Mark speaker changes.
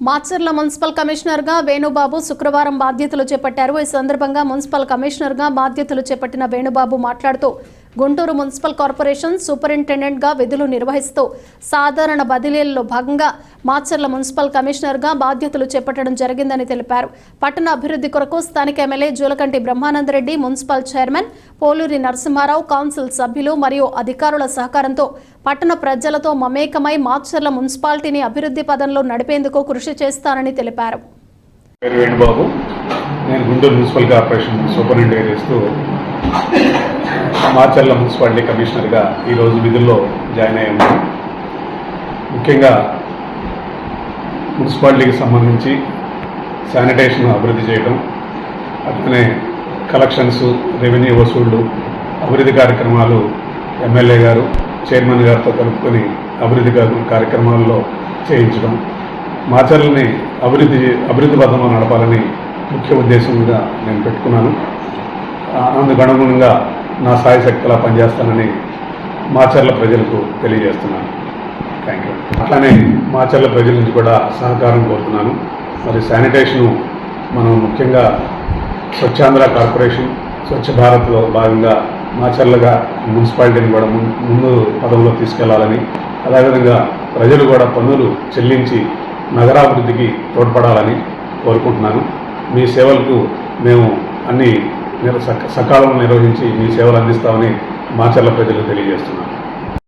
Speaker 1: Macherla municipal కమిషనర్గా వేణుబాబు శుక్రవారం బాధ్యతలు చేపట్టారు. ఈ సందర్భంగా మున్సిపల్ కమిషనర్గా బాధ్యతలు చేపట్టిన వేణుబాబు మాట్లాడుతూ గుంటూరు మున్సిపల్ కార్పొరేషన్ సూపరింటెండెంట్గా విధులు నిర్వహిస్తూ సాధారణ బదిలీల్లో భాగంగా మాచర్ల మున్సిపల్ కమిషనర్గా బాధ్యతలు చేపట్టడం జరిగిందని తెలిపారు. పట్టణ అభివృద్ధి కొరకు స్థానిక MLA Julakanti Brahmanandareddy municipal chairman Poluri Narasimharao council సభ్యులు మరియు అధికారుల సహకారంతో పట్టణ ప్రజలతో మమేకమై మాచర్ల మున్సిపాలిటీని అభివృద్ధి పదంలో నడిపేందుకు కృషి చేస్తానని తెలిపారు.
Speaker 2: పేరు వేణుబాబు. నేను గుంటూరు మున్సిపల్ కార్పొరేషన్ సూపరింటెండెంట్ చేస్తూ మాచర్ల మున్సిపాలిటీ కమిషనర్గా ఈరోజు విధుల్లో జాయిన్ అయ్యాము ముఖ్యంగా మున్సిపాలిటీకి సంబంధించి శానిటేషన్ అభివృద్ధి చేయడం అట్లనే కలెక్షన్స్ రెవెన్యూ వసూళ్ళు అభివృద్ధి కార్యక్రమాలు ఎమ్మెల్యే గారు చైర్మన్ గారితో కలుపుకొని అభివృద్ధి కార్యక్రమాల్లో చేయించడం మాచర్లని అభివృద్ధి అభివృద్ధి పథంలో నడపాలని ముఖ్య ఉద్దేశంగా నేను పెట్టుకున్నాను. అందుకు అనుగుణంగా నా సాయ శక్తిలా పనిచేస్తానని మాచర్ల ప్రజలకు తెలియజేస్తున్నాను. థ్యాంక్ యూ అట్లానే మాచర్ల ప్రజల నుంచి కూడా సహకారం కోరుతున్నాను. మరి శానిటేషను మనం ముఖ్యంగా స్వచ్ఛాంధ్ర కార్పొరేషన్ స్వచ్ఛ భారత్లో భాగంగా మాచర్లగా మున్సిపాలిటీని కూడా ముందు పదంలో తీసుకెళ్ళాలని అదేవిధంగా ప్రజలు కూడా పన్నులు చెల్లించి నగరాభివృద్ధికి తోడ్పడాలని కోరుకుంటున్నాను. మీ సేవలకు మేము అన్ని మీరు సక- సకాలంలో నిర్వహించి మీ సేవలు అందిస్తామని మాచర్ల ప్రజలకు తెలియజేస్తున్నాను.